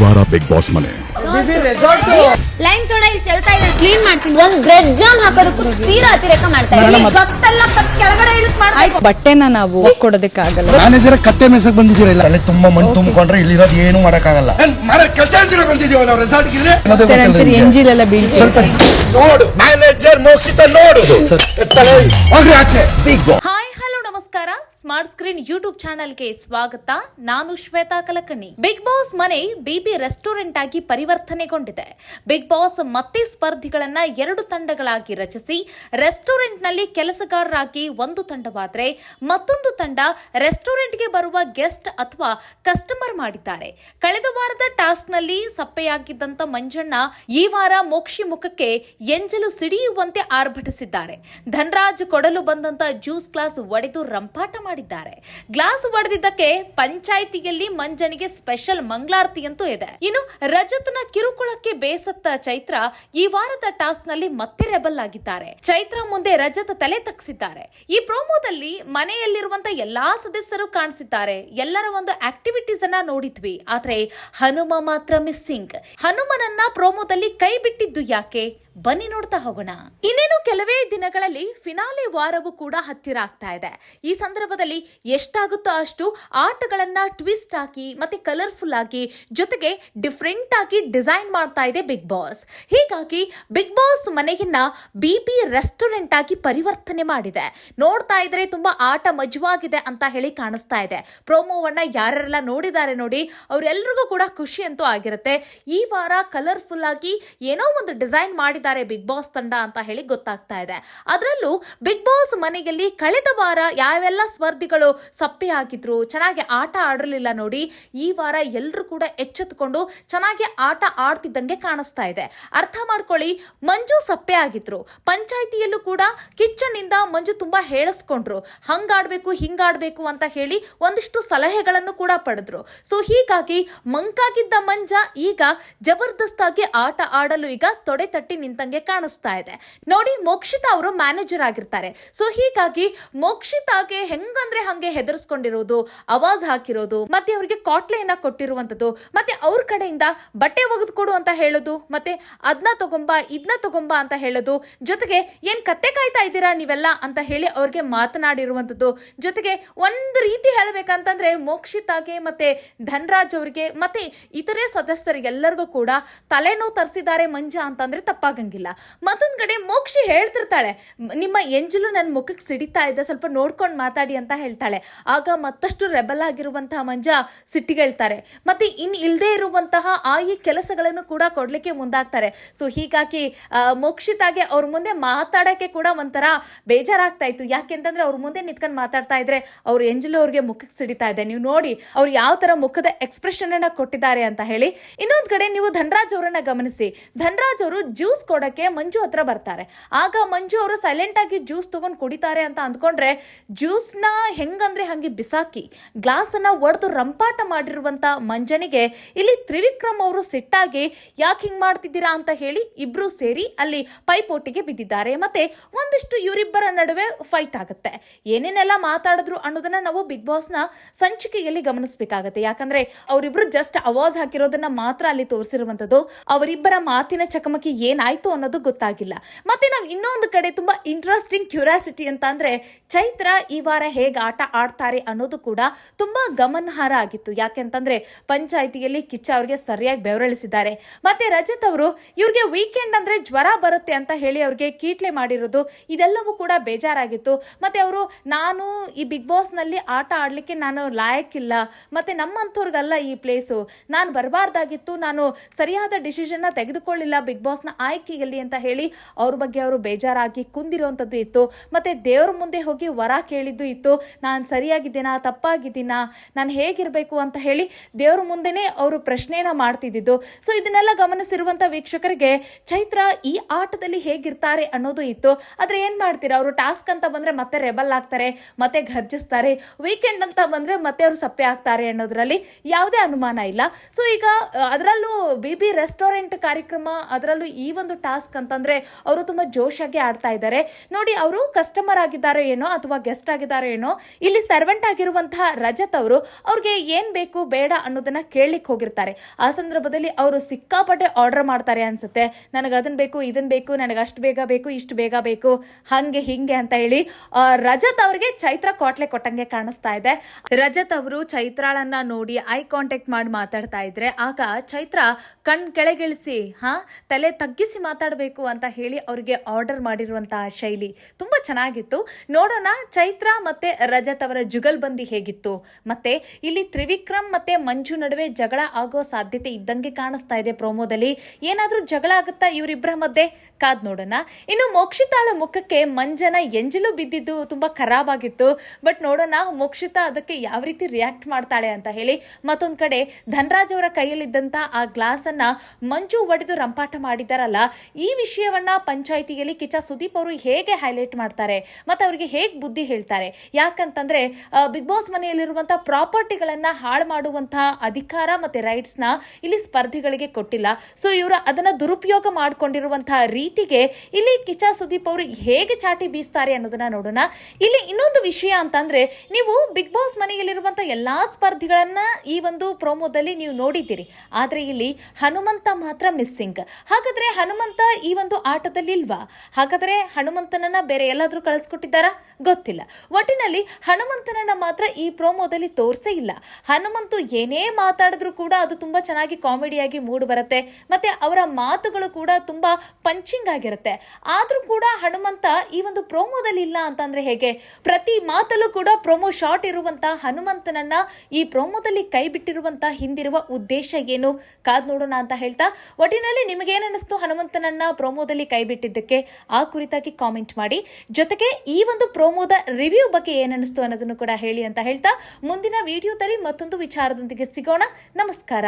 ವಾರ big boss ಮನೆ. Lime soda ಇಲ್ಲಿ ಚೆಲ್ತಾ ಇದೆ ಕ್ಲೀನ್ ಮಾಡ್ತೀನಿ. ಒಂದ್ ಬ್ರೆಡ್ ಜಾಮ್ ಹಾಕೋದಕ್ಕೂ ತೀರಾ ಅತಿರೇಕ ಮಾಡ್ತಾ ಇದ್ದೀನಿ. ಗತ್ತೆಲ್ಲ ಕತ್ ಕೆಳಗಡೆ ಇಳಿಸ್ ಮಾಡ್ತಾ ಬಟ್ಟೆನ ನಾವು ಕೊಡೋದಕ್ಕಾಗಲ್ಲ ಮ್ಯಾನೇಜರ್ ಕತ್ತೆ ಮೇಸಕ್ ಬಂದಿದ್ದೀರಲ್ಲ ಅಲ್ಲಿ ತುಂಬಾ ಮಣ್ಣು ತುಂಬಿಕೊಂಡ್ರೆ ಇಲ್ಲಿರೋದು ಏನು ಮಾಡಕ್ಕಾಗಲ್ಲ. ಮರ ಕೆಲಸ ಹೇಳ್ತೀರ ಬಂದಿದ್ದೀವಿ ನಾವು ರೆಸಾರ್ಟ್ ಸರ್ ಒಂಚೂರು ಎಂಜಿಲೆಲ್ಲ ಬೀಳ್ತೀವಿ ಸ್ವಲ್ಪ ನೋಡು ಮ್ಯಾನೇಜರ್ ಮೋಕ್ಷಿತ ನೋಡು. ತಲೆ ಹೋಗ್ರಿ ಆಚೆ. ಬಿಗ್ ನಮಸ್ಕಾರ ಸ್ಮಾರ್ಟ್ ಸ್ಕ್ರೀನ್ ಯೂಟ್ಯೂಬ್ ಚಾನೆಲ್ಗೆ ಸ್ವಾಗತ. ನಾನು ಶ್ವೇತಾ ಕಲಕಣಿ. ಬಿಗ್ ಬಾಸ್ ಮನೆ ಬಿಬಿ ರೆಸ್ಟೋರೆಂಟ್ ಆಗಿ ಪರಿವರ್ತನೆಗೊಂಡಿದೆ. ಬಿಗ್ ಬಾಸ್ ಮತ್ತೆ ಸ್ಪರ್ಧಿಗಳನ್ನ ಎರಡು ತಂಡಗಳಾಗಿ ರಚಿಸಿ ರೆಸ್ಟೋರೆಂಟ್ನಲ್ಲಿ ಕೆಲಸಗಾರರಾಗಿ ಒಂದು ತಂಡವಾದ್ರೆ ಮತ್ತೊಂದು ತಂಡ ರೆಸ್ಟೋರೆಂಟ್ಗೆ ಬರುವ ಗೆಸ್ಟ್ ಅಥವಾ ಕಸ್ಟಮರ್ ಮಾಡಿದ್ದಾರೆ. ಕಳೆದ ವಾರದ ಟಾಸ್ಕ್ನಲ್ಲಿ ಸಪ್ಪೆಯಾಗಿದ್ದಂತ ಮಂಜಣ್ಣ ಈ ವಾರ ಮೋಕ್ಷಿ ಮುಖಕ್ಕೆ ಎಂಜಲು ಸಿಡಿಯುವಂತೆ ಆರ್ಭಟಿಸಿದ್ದಾರೆ. ಧನ್ರಾಜ್ ಕೊಡಲು ಬಂದಂತ ಜ್ಯೂಸ್ ಗ್ಲಾಸ್ ಒಡೆದು ರಂಪಾಟ ಮಾಡಿದ್ದಾರೆ. ಗ್ಲಾಸ್ ಒಡೆದಿದ್ದಕ್ಕೆ ಪಂಚಾಯಿತಿಯಲ್ಲಿ ಮಂಜನಿಗೆ ಸ್ಪೆಷಲ್ ಮಂಗಳಾರತಿ ಅಂತೂ ಇದೆ. ಇನ್ನು ರಜತ್ನ ಕಿರುಕುಳಕ್ಕೆ ಬೇಸತ್ತ ಚೈತ್ರ ಈ ವಾರದ ಟಾಸ್ಕ್ನಲ್ಲಿ ಮತ್ತೆ ರೆಬಲ್ ಆಗಿದ್ದಾರೆ. ಚೈತ್ರ ಮುಂದೆ ರಜತ್ ತಲೆ ತಗ್ಸಿದ್ದಾರೆ. ಈ ಪ್ರೋಮೋದಲ್ಲಿ ಮನೆಯಲ್ಲಿರುವಂತ ಎಲ್ಲಾ ಸದಸ್ಯರು ಕಾಣಿಸಿದ್ದಾರೆ. ಎಲ್ಲರ ಒಂದು ಆಕ್ಟಿವಿಟೀಸ್ ಅನ್ನ ನೋಡಿದ್ವಿ. ಆದ್ರೆ ಹನುಮ ಮಾತ್ರ ಮಿಸ್ಸಿಂಗ್ ಹನುಮನನ್ನ ಪ್ರೋಮೋದಲ್ಲಿ ಕೈ ಬಿಟ್ಟಿದ್ದು ಯಾಕೆ? ಬನ್ನಿ ನೋಡ್ತಾ ಹೋಗೋಣ. ಇನ್ನೇನು ಕೆಲವೇ ದಿನಗಳಲ್ಲಿ ಫಿನಾಲೆ ವಾರವೂ ಕೂಡ ಹತ್ತಿರ ಆಗ್ತಾ ಇದೆ. ಈ ಸಂದರ್ಭದಲ್ಲಿ ಎಷ್ಟಾಗುತ್ತೋ ಅಷ್ಟು ಆಟಗಳನ್ನ ಟ್ವಿಸ್ಟ್ ಹಾಕಿ ಮತ್ತೆ ಕಲರ್ಫುಲ್ ಆಗಿ ಜೊತೆಗೆ ಡಿಫ್ರೆಂಟ್ ಆಗಿ ಡಿಸೈನ್ ಮಾಡ್ತಾ ಇದೆ ಬಿಗ್ ಬಾಸ್. ಹೀಗಾಗಿ ಬಿಗ್ ಬಾಸ್ ಮನೆಯನ್ನ ಬಿ ಪಿ ರೆಸ್ಟೋರೆಂಟ್ ಆಗಿ ಪರಿವರ್ತನೆ ಮಾಡಿದೆ. ನೋಡ್ತಾ ಇದ್ರೆ ತುಂಬಾ ಆಟ ಮಜವಾಗಿದೆ ಅಂತ ಹೇಳಿ ಕಾಣಿಸ್ತಾ ಇದೆ. ಪ್ರೋಮೋವನ್ನ ಯಾರೆಲ್ಲ ನೋಡಿದ್ದಾರೆ ನೋಡಿ ಅವರೆಲ್ಲರಿಗೂ ಕೂಡ ಖುಷಿ ಅಂತೂ ಆಗಿರುತ್ತೆ. ಈ ವಾರ ಕಲರ್ಫುಲ್ ಆಗಿ ಏನೋ ಒಂದು ಡಿಸೈನ್ ಮಾಡಿದ್ದಾರೆ ಬಿಗ್ ಬಾಸ್ ತಂಡ ಅಂತ ಹೇಳಿ ಗೊತ್ತಾಗ್ತಾ ಇದೆ. ಅದರಲ್ಲೂ ಬಿಗ್ ಬಾಸ್ ಮನೆಯಲ್ಲಿ ಕಳೆದ ವಾರ ಯಾವೆಲ್ಲ ಸ್ಪರ್ಧಿಗಳು ಸಪ್ಪೆ ಹಾಕಿದ್ರು ಚೆನ್ನಾಗಿ ಆಟ ಆಡಿರಲಿಲ್ಲ ನೋಡಿ, ಈ ವಾರ ಎಲ್ಲರೂ ಕೂಡ ಎಚ್ಚೆತ್ತುಕೊಂಡು ಚೆನ್ನಾಗಿ ಆಟ ಆಡ್ತಿದ್ದಂಗೆ ಕಾಣಿಸ್ತಾ ಇದೆ. ಅರ್ಥ ಮಾಡ್ಕೊಳ್ಳಿ, ಮಂಜು ಸಪ್ಪೆ ಆಗಿದ್ರು. ಪಂಚಾಯಿತಿಯಲ್ಲೂ ಕೂಡ ಕಿಚನ್ ಮಂಜು ತುಂಬಾ ಹೇಳಿಸ್ಕೊಂಡ್ರು. ಹಂಗಾಡ್ಬೇಕು ಹಿಂಗಾಡ್ಬೇಕು ಅಂತ ಹೇಳಿ ಒಂದಿಷ್ಟು ಸಲಹೆಗಳನ್ನು ಕೂಡ ಪಡೆದ್ರು. ಸೊ ಹೀಗಾಗಿ ಮಂಕಾಗಿದ್ದ ಮಂಜ ಈಗ ಜಬರ್ದಸ್ತಾಗಿ ಆಟ ಆಡಲು ಈಗ ತೊಡೆ ತಟ್ಟಿ ನಿಂತಂಗೆ ಕಾಣಿಸ್ತಾ ಇದೆ. ನೋಡಿ, ಮೋಕ್ಷಿತಾ ಅವರು ಮ್ಯಾನೇಜರ್ ಆಗಿರ್ತಾರೆ. ಸೊ ಹೀಗಾಗಿ ಮೋಕ್ಷಿತಾಗೆ ಹೆಂಗಂದ್ರೆ ಹಂಗೆ ಹೆದರ್ಸ್ಕೊಂಡಿರೋದು ಅವಾಜ್ ಹಾಕಿರೋದು, ಮತ್ತೆ ಅವರಿಗೆ ಕಾಟ್ಲೆಯನ್ನ ಕೊಟ್ಟಿರುವಂತದ್ದು ಮತ್ತೆ ಅವ್ರ ಕಡೆಯಿಂದ ಬಟ್ಟೆ ಒಗೆದುಕೊಡು ಅಂತ ಹೇಳೋದು, ಮತ್ತೆ ಅದನ್ನ ತಗೊಂಬ ಇದನ್ನ ತಗೊಂಬ ಅಂತ ಹೇಳೋದು, ಜೊತೆಗೆ ಏನ್ ಕತ್ತೆ ಕಾಯ್ತಾ ಇದ್ದೀರಾ ನೀವೆಲ್ಲ ಅಂತ ಹೇಳಿ ಅವ್ರಿಗೆ ಮಾತನಾಡಿರುವಂತದ್ದು ಜೊತೆಗೆ ಒಂದು ರೀತಿ ಹೇಳಬೇಕಂತಂದ್ರೆ ಮೋಕ್ಷಿತಾಗೆ ಮತ್ತೆ ಧನ್ರಾಜ್ ಅವರಿಗೆ, ಮತ್ತೆ ಇತರೆ ಸದಸ್ಯರಿಗೆಲ್ಲರಿಗೂ ಕೂಡ ತಲೆನೋವು ತರಿಸಿದ್ದಾರೆ ಮಂಜ ಅಂತಂದ್ರೆ ತಪ್ಪಾಗಂಗಿಲ್ಲ ಮತ್ತೊಂದ್ ಕಡೆ ಮೋಕ್ಷಿ ಹೇಳ್ತಿರ್ತಾಳೆ, ನಿಮ್ಮ ಎಂಜಲು ನನ್ನ ಮುಖಕ್ಕೆ ಸಿಡಿತಾ ಇದೆ, ಸ್ವಲ್ಪ ನೋಡ್ಕೊಂಡು ಮಾತಾಡಿ ಅಂತ ಹೇಳ್ತಾಳೆ. ಆಗ ಮತ್ತಷ್ಟು ರೆಬಲ್ ಆಗಿರುವಂತಹ ಮಂಜ ಸಿಟ್ಟಿಗೇಳ್ತಾರೆ. ಮತ್ತೆ ಇನ್ ಇಲ್ಲದೆ ಇರುವಂತಹ ಆ ಈ ಕೆಲಸಗಳನ್ನು ಕೂಡ ಕೊಡ್ಲಿಕ್ಕೆ ಮುಂದಾಗ್ತಾರೆ. ಸೊ ಹೀಗಾಗಿ ಮೋಕ್ಷಿತಾಗೆ ಅವ್ರ ಮುಂದೆ ಮಾತಾಡಕ್ಕೆ ಕೂಡ ಒಂಥರ ಬೇಜಾರಾಗ್ತಾ ಇತ್ತು ಯಾಕೆಂತಂದ್ರೆ ಅವ್ರ ಮುಂದೆ ನಿಂತ್ಕೊಂಡು ಮಾತಾಡ್ತಾ ಇದ್ರೆ ಅವ್ರ ಎಂಜಲು ಅವ್ರಿಗೆ ಮುಖಕ್ಕೆ ಸಿಡಿತಾ ಇದೆ. ನೀವು ನೋಡಿ, ಅವ್ರು ಯಾವ ತರ ಮುಖದ ಎಕ್ಸ್ಪ್ರೆಷನ್ ಅನ್ನ ಕೊಟ್ಟಿದ್ದಾರೆ ಅಂತ ಹೇಳಿ. ಇನ್ನೊಂದ್ ಕಡೆ ನೀವು ಧನರಾಜ್ ಅವರನ್ನ ಗಮನಿಸಿ. ಧನರಾಜ್ ಅವರು ಜ್ಯೂಸ್ ಕೊಡಕ್ಕೆ ಮಂಜು ಹತ್ರ ಬರ್ತಾರೆ. ಆಗ ಮಂಜು ಅವರು ಸೈಲೆಂಟ್ ಆಗಿ ಜ್ಯೂಸ್ ತಗೊಂಡು ಕುಡಿತಾರೆ ಅಂತ ಅಂದ್ಕೊಂಡ್ರೆ ಜ್ಯೂಸ್ನ ಹೆಂಗಂದ್ರೆ ಹಂಗೆ ಬಿಸಾಕಿ ಗ್ಲಾಸ್ ಅನ್ನ ಒಡೆದು ರಂಪಾಟ ಮಾಡಿರುವಂತ ಮಂಜನಿಗೆ ಇಲ್ಲಿ ತ್ರಿವಿಕ್ರಮ್ ಅವರು ಸಿಟ್ಟಾಗಿ ಯಾಕೆ ಹಿಂಗೆ ಮಾಡ್ತಿದ್ದೀರಾ ಅಂತ ಹೇಳಿ ಇಬ್ರು ಸೇರಿ ಅಲ್ಲಿ ಪೈಪೋಟಿಗೆ ಬಿದ್ದಿದ್ದಾರೆ. ಮತ್ತೆ ಒಂದಿಷ್ಟು ಇವರಿಬ್ಬರ ನಡುವೆ ಫೈಟ್ ಆಗುತ್ತೆ. ಏನೇನೆಲ್ಲ ಮಾತಾಡಿದ್ರು ಅನ್ನೋದನ್ನ ನಾವು ಬಿಗ್ ಬಾಸ್ನ ಸಂಚಿಕೆಯಲ್ಲಿ ಗಮನಿಸಬೇಕಾಗತ್ತೆ. ಯಾಕಂದ್ರೆ ಅವರಿಬ್ರು ಜಸ್ಟ್ ಅವಾಜ್ ಹಾಕಿರೋದನ್ನ ಮಾತ್ರ ಅಲ್ಲಿ ತೋರಿಸಿರುವಂತದ್ದು ಅವರಿಬ್ಬರ ಮಾತಿನ ಚಕಮಕಿ ಏನಾಯ್ತು ಅನ್ನೋದು ಗೊತ್ತಾಗಿಲ್ಲ. ಮತ್ತೆ ನಾವು ಇನ್ನೊಂದು ಕಡೆ ತುಂಬಾ ಇಂಟ್ರೆಸ್ಟಿಂಗ್ ಕ್ಯೂರಿಯಾಸಿಟಿ ಅಂತ ಅಂದ್ರೆ, ಚೈತ್ರ ಈ ವಾರ ಹೇಗೆ ಆಟ ಆಡ್ತಾರೆ ಅನ್ನೋದು ಕೂಡ ತುಂಬಾ ಗಮನಾರ್ಹ ಆಗಿತ್ತು. ಯಾಕೆಂತಂದ್ರೆ ಪಂಚಾಯಿತಿಯಲ್ಲಿ ಕಿಚ್ಚ ಅವರಿಗೆ ಸರಿಯಾಗಿ ಬೆವರಳಿಸಿದ್ದಾರೆ. ಮತ್ತೆ ರಜತ್ ಅವರು, ಇವ್ರಿಗೆ ವೀಕೆಂಡ್ ಅಂದ್ರೆ ಜ್ವರ ಬರುತ್ತೆ ಅಂತ ಹೇಳಿ ಅವ್ರಿಗೆ ಕೀಟ್ಲೆ ಮಾಡಿರೋದು, ಇದೆಲ್ಲವೂ ಕೂಡ ಬೇಜಾರಾಗಿತ್ತು. ಮತ್ತೆ ಅವರು, ನಾನು ಈ ಬಿಗ್ ಬಾಸ್ನಲ್ಲಿ ಆಟ ಆಡ್ಲಿಕ್ಕೆ ನಾನು ಲಾಯಕ್ಕಿಲ್ಲ. ಮತ್ತೆ ನಮ್ಮಂಥವ್ರಿಗಲ್ಲ ಈ ಪ್ಲೇಸು ನಾನು ಬರಬಾರ್ದಾಗಿತ್ತು. ನಾನು ಸರಿಯಾದ ಡಿಸಿಷನ್ ತೆಗೆದುಕೊಳ್ಳಿಲ್ಲ. ಬಿಗ್ ಬಾಸ್ನ ಆಯ್ಕೆಯಲ್ಲಿ ಅಂತ ಹೇಳಿ ಅವ್ರ ಬಗ್ಗೆ ಅವರು ಬೇಜಾರಾಗಿ ಕುಂದಿರುವಂಥದ್ದು ಇತ್ತು. ಮತ್ತೆ ದೇವ್ರ ಮುಂದೆ ಹೋಗಿ ವರ ಕೇಳಿದ್ದು ಇತ್ತು. ನಾನು ಸರಿಯಾಗಿದ್ದೀನಾ? ತಪ್ಪಾಗಿದ್ದೀನಾ? ನಾನು ಹೇಗಿರಬೇಕು ಅಂತ ಹೇಳಿ ದೇವ್ರ ಮುಂದೆನೇ ಅವರು ಪ್ರಶ್ನೆನ ಮಾಡ್ತಿದ್ದಿದ್ದು. ಸೊ ಇದನ್ನೆಲ್ಲ ಗಮನಿಸಿರುವಂಥ ವೀಕ್ಷಕರಿಗೆ ಚೈತ್ರ ಈ ಆಟದಲ್ಲಿ ಹೇಗಿರ್ತಾರೆ ಅನ್ನೋದು ಇತ್ತು. ಆದರೆ ಏನ್ ಮಾಡ್ತೀರಾ? ಅವರು ಟಾಸ್ಕ್ ಅಂತ ಬಂದ್ರೆ ಮತ್ತೆ ರೆಬಲ್ ಆಗ್ತಾರೆ, ಮತ್ತೆ ಘರ್ಜಿಸ್ತಾರೆ, ವೀಕೆಂಡ್ ಅಂತ ಬಂದ್ರೆ ಮತ್ತೆ ಅವರು ಸಪ್ಪೆ ಆಗ್ತಾರೆ ಅನ್ನೋದ್ರಲ್ಲಿ ಯಾವುದೇ ಅನುಮಾನ ಇಲ್ಲ. ಸೊ ಈಗ ಅದರಲ್ಲೂ ಬಿ ಬಿ ರೆಸ್ಟೋರೆಂಟ್ ಕಾರ್ಯಕ್ರಮ, ಅದರಲ್ಲೂ ಈ ಒಂದು ಟಾಸ್ಕ್ ಅಂತಂದ್ರೆ ಅವರು ತುಂಬಾ ಜೋಶಾಗಿ ಆಡ್ತಾ ಇದ್ದಾರೆ. ನೋಡಿ, ಅವರು ಕಸ್ಟಮರ್ ಆಗಿದ್ದಾರೆ ಏನೋ ಅಥವಾ ಗೆಸ್ಟ್ ಆಗಿದ್ದಾರೆ ಏನೋ, ಇಲ್ಲಿ ಸರ್ವೆಂಟ್ ಆಗಿರುವಂತಹ ರಜತ್ ಅವರು ಅವ್ರಿಗೆ ಏನ್ ಬೇಕು ಬೇಡ ಅನ್ನೋದನ್ನ ಕೇಳಲಿಕ್ಕೆ ಹೋಗಿರ್ತಾರೆ. ಆ ಸಂದರ್ಭದಲ್ಲಿ ಅವರು ಸಿಕ್ಕಾಪಟ್ಟೆ ಆರ್ಡರ್ ಮಾಡ್ತಾರೆ ಅನ್ಸುತ್ತೆ. ನನಗೆ ಅದನ್ ಬೇಕು, ಇದನ್ ಬೇಕು, ನನಗೆ ಅಷ್ಟು ಬೇಗ ಬೇಕು, ಇಷ್ಟು ಬೇಗ ಬೇಕು, ಹಂಗೆ ಹಿಂಗೆ ಅಂತ ಹೇಳಿ ರಜತ್ ಅವರಿಗೆ ಚೈತ್ರ ಕೋಟ್ಲೆ ಕೊಟ್ಟಂಗೆ ಕಾಣಿಸ್ತಾ ಇದೆ. ರಜತ್ ಅವರು ಚೈತ್ರಾಳನ್ನ ನೋಡಿ ಐ ಕಾಂಟ್ಯಾಕ್ಟ್ ಮಾಡಿ ಮಾತಾಡ್ತಾ ಇದ್ರೆ, ಆಗ ಚೈತ್ರ ಕಣ್ ಕೆಳಗಿಳಿಸಿ, ಹಾ, ತಲೆ ತಗ್ಗಿಸಿ ಮಾತಾಡಬೇಕು ಅಂತ ಹೇಳಿ ಅವರಿಗೆ ಆರ್ಡರ್ ಮಾಡಿರುವಂತಹ ಶೈಲಿ ತುಂಬಾ ಚೆನ್ನಾಗಿತ್ತು. ನೋಡೋಣ ಚೈತ್ರ ಮತ್ತೆ ರಜತ್ ಅವರ ಜುಗಲ್ಬಂದಿ ಹೇಗಿತ್ತು. ಮತ್ತೆ ಇಲ್ಲಿ ತ್ರಿವಿಕ್ರಮ್ ಮತ್ತೆ ಮಂಜು ನಡುವೆ ಜಗಳ ಆಗೋ ಸಾಧ್ಯತೆ ಇದ್ದಂಗೆ ಕಾಣಿಸ್ತಾ ಇದೆ ಪ್ರೋಮೋದಲ್ಲಿ. ಏನಾದರೂ ಜಗಳ ಆಗುತ್ತಾ ಇವರಿಬ್ಬರ ಮಧ್ಯೆ? ಕಾದ್ ನೋಡೋಣ. ಇನ್ನು ಮೋಕ್ಷಿತಾಳ ಮುಖಕ್ಕೆ ಮಂಜನ ಎಂಜಲು ಬಿದ್ದಿದ್ದು ತುಂಬಾ ಖರಾಬ್ ಆಗಿತ್ತು. ಬಟ್ ನೋಡೋಣ ಮೋಕ್ಷಿತಾ ಅದಕ್ಕೆ ಯಾವ ರೀತಿ ರಿಯಾಕ್ಟ್ ಮಾಡ್ತಾಳೆ ಅಂತ ಹೇಳಿ. ಮತ್ತೊಂದ್ ಕಡೆ ಧನರಾಜ್ ಅವರ ಕೈಯಲ್ಲಿದ್ದಂತ ಆ ಗ್ಲಾಸ್ ಅನ್ನ ಮಂಜು ಒಡೆದು ರಂಪಾಟ ಮಾಡಿದಾರಲ್ಲ ಈ ವಿಷಯವನ್ನ ಪಂಚಾಯಿತಿಯಲ್ಲಿ ಕಿಚ್ಚ ಸುದೀಪ್ ಅವರು ಹೇಗೆ ಹೈಲೈಟ್ ಮಾಡ್ತಾರೆ, ಮತ್ತೆ ಅವರಿಗೆ ಹೇಗೆ ಬುದ್ಧಿ ಹೇಳ್ತಾರೆ? ಯಾಕಂತಂದ್ರೆ ಬಿಗ್ ಬಾಸ್ ಮನೆಯಲ್ಲಿರುವಂಥ ಪ್ರಾಪರ್ಟಿಗಳನ್ನ ಹಾಳು ಮಾಡುವಂತಹ ಅಧಿಕಾರ ಮತ್ತೆ ರೈಟ್ಸ್ನ ಇಲ್ಲಿ ಸ್ಪರ್ಧಿಗಳಿಗೆ ಕೊಟ್ಟಿಲ್ಲ. ಸೊ ಇವರು ಅದನ್ನ ದುರುಪಯೋಗ ಮಾಡಿಕೊಂಡಿರುವಂತಹ ರೀತಿಗೆ ಇಲ್ಲಿ ಕಿಚ್ಚ ಸುದೀಪ್ ಅವರು ಹೇಗೆ ಚಾಟಿ ಬೀಸ್ತಾರೆ ಅನ್ನೋದನ್ನ ನೋಡೋಣ. ಇಲ್ಲಿ ಇನ್ನೊಂದು ವಿಷಯ ಅಂತಂದ್ರೆ, ನೀವು ಬಿಗ್ ಬಾಸ್ ಮನೆಯಲ್ಲಿರುವಂತಹ ಎಲ್ಲಾ ಸ್ಪರ್ಧಿಗಳನ್ನ ಈ ಒಂದು ಪ್ರೋಮೋದಲ್ಲಿ ನೀವು ನೋಡಿದ್ದೀರಿ. ಆದ್ರೆ ಇಲ್ಲಿ ಹನುಮಂತ ಮಾತ್ರ ಮಿಸ್ಸಿಂಗ್ ಹಾಗಾದ್ರೆ ಹನುಮಂತ ಈ ಒಂದು ಆಟದಲ್ಲಿ ಇಲ್ವಾ? ಹಾಗಾದ್ರೆ ಹನುಮಂತನನ್ನ ಬೇರೆ ಎಲ್ಲಾದ್ರೂ ಕಳಿಸ್ಕೊಟ್ಟಿದ್ದಾರಾ? ಗೊತ್ತಿಲ್ಲ. ಒಟ್ಟಿನಲ್ಲಿ ಹನುಮಂತನನ್ನ ಮಾತ್ರ ಈ ಪ್ರೋಮೋದಲ್ಲಿ ತೋರಿಸೇ ಇಲ್ಲ. ಹನುಮಂತು ಏನೇ ಮಾತಾಡಿದ್ರು ಕೂಡ ಅದು ತುಂಬಾ ಚೆನ್ನಾಗಿ ಕಾಮಿಡಿಯಾಗಿ ಮೂಡ್ ಬರುತ್ತೆ. ಮತ್ತೆ ಅವರ ಮಾತುಗಳು ಕೂಡ ತುಂಬಾ ಪಂಚಿಂಗ್ ಆಗಿರುತ್ತೆ. ಆದರೂ ಕೂಡ ಹನುಮಂತ ಈ ಒಂದು ಪ್ರೋಮೋದಲ್ಲಿ ಇಲ್ಲ ಅಂತಂದ್ರೆ ಹೇಗೆ? ಪ್ರತಿ ಮಾತಲ್ಲೂ ಕೂಡ ಪ್ರೋಮೋ ಶಾಟ್ ಇರುವಂತಹ ಹನುಮಂತನನ್ನ ಈ ಪ್ರೋಮೋದಲ್ಲಿ ಕೈ ಬಿಟ್ಟಿರುವಂತಹ ಹಿಂದಿರುವ ಉದ್ದೇಶ ಏನು? ಕಾದ್ ನೋಡೋಣ ಅಂತ ಹೇಳ್ತಾ, ಒಟ್ಟಿನಲ್ಲಿ ನಿಮಗೇನಿಸ್ತು ಅನಿಸ್ತು ಹನುಮಂತನನ್ನ ಪ್ರೋಮೋದಲ್ಲಿ ಕೈಬಿಟ್ಟಿದ್ದಕ್ಕೆ ಆ ಕುರಿತಾಗಿ ಕಾಮೆಂಟ್ ಮಾಡಿ. ಜೊತೆಗೆ ಈ ಒಂದು ಪ್ರೋಮೋದ ರಿವ್ಯೂ ಬಗ್ಗೆ ಏನನ್ನಿಸ್ತು ಅನ್ನೋದನ್ನು ಕೂಡ ಹೇಳಿ ಅಂತ ಹೇಳ್ತಾ ಮುಂದಿನ ವಿಡಿಯೋದಲ್ಲಿ ಮತ್ತೊಂದು ವಿಚಾರದೊಂದಿಗೆ ಸಿಗೋಣ. ನಮಸ್ಕಾರ.